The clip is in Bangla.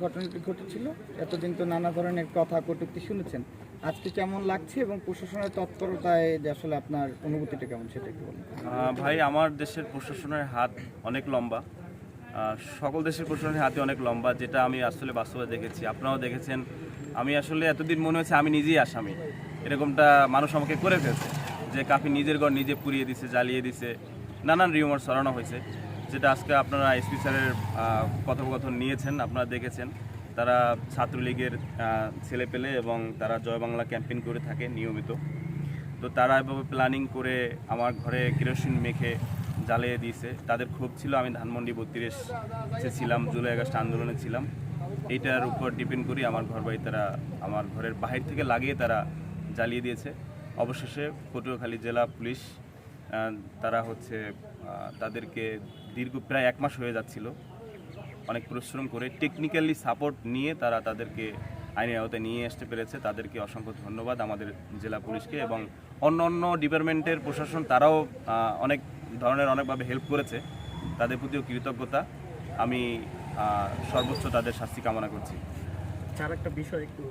ঘটনাটি ঘটেছিল। এতদিন তো নানা ধরনের কথা কটূক্তি শুনেছেন। আজকে কেমন লাগছে এবং প্রশাসনের তৎপরতায় যে আসলে আপনার অনুভূতিটা কেমন সেটা একটু বলুন। ভাই, আমার দেশের প্রশাসনের হাত অনেক লম্বা। সকল দেশের প্রশাসনের হাতে অনেক লম্বা, যেটা আমি আসলে বাস্তবে দেখেছি। আপনারাও দেখেছেন, আমি আসলে এতদিন মনে হয়েছে আমি নিজেই আসামি। এরকমটা মানুষ আমাকে করে ফেলছে যে কাফি নিজের ঘর নিজে পুড়িয়ে দিছে, জ্বালিয়ে দিছে, নানান রিউমার সরানো হয়েছে। যেটা আজকে আপনারা এসপি স্যারের কথোপকথন নিয়েছেন, আপনারা দেখেছেন। তারা ছাত্রলীগের ছেলে পেলে এবং তারা জয় বাংলা ক্যাম্পেইন করে থাকে নিয়মিত। তো তারা এভাবে প্ল্যানিং করে আমার ঘরে কেরোসিন মেখে জ্বালিয়ে দিয়েছে। তাদের ক্ষোভ ছিল, আমি ধানমন্ডি বত্রিশ ছিলাম, জুলাই, আগস্ট আন্দোলনে ছিলাম। এইটার উপর ডিপেন্ড করি, আমার ঘর বাড়ি তারা আমার ঘরের বাহির থেকে লাগিয়ে তারা জ্বালিয়ে দিয়েছে। অবশেষে পটুয়াখালী জেলা পুলিশ তারা হচ্ছে তাদেরকে দীর্ঘ প্রায় এক মাস হয়ে যাচ্ছিল। অনেক পরিশ্রম করে টেকনিক্যালি সাপোর্ট নিয়ে তারা তাদেরকে আইনের আওতায় নিয়ে আসতে পেরেছে। তাদেরকে অসংখ্য ধন্যবাদ আমাদের জেলা পুলিশকে এবং অন্য অন্য ডিপার্টমেন্টের প্রশাসন তারাও অনেক ধরনের অনেকভাবে হেল্প করেছে। তাদের প্রতিও কৃতজ্ঞতা। আমি সর্বোচ্চ তাদের শাস্তি কামনা করছি। চার একটা বিষয় একটু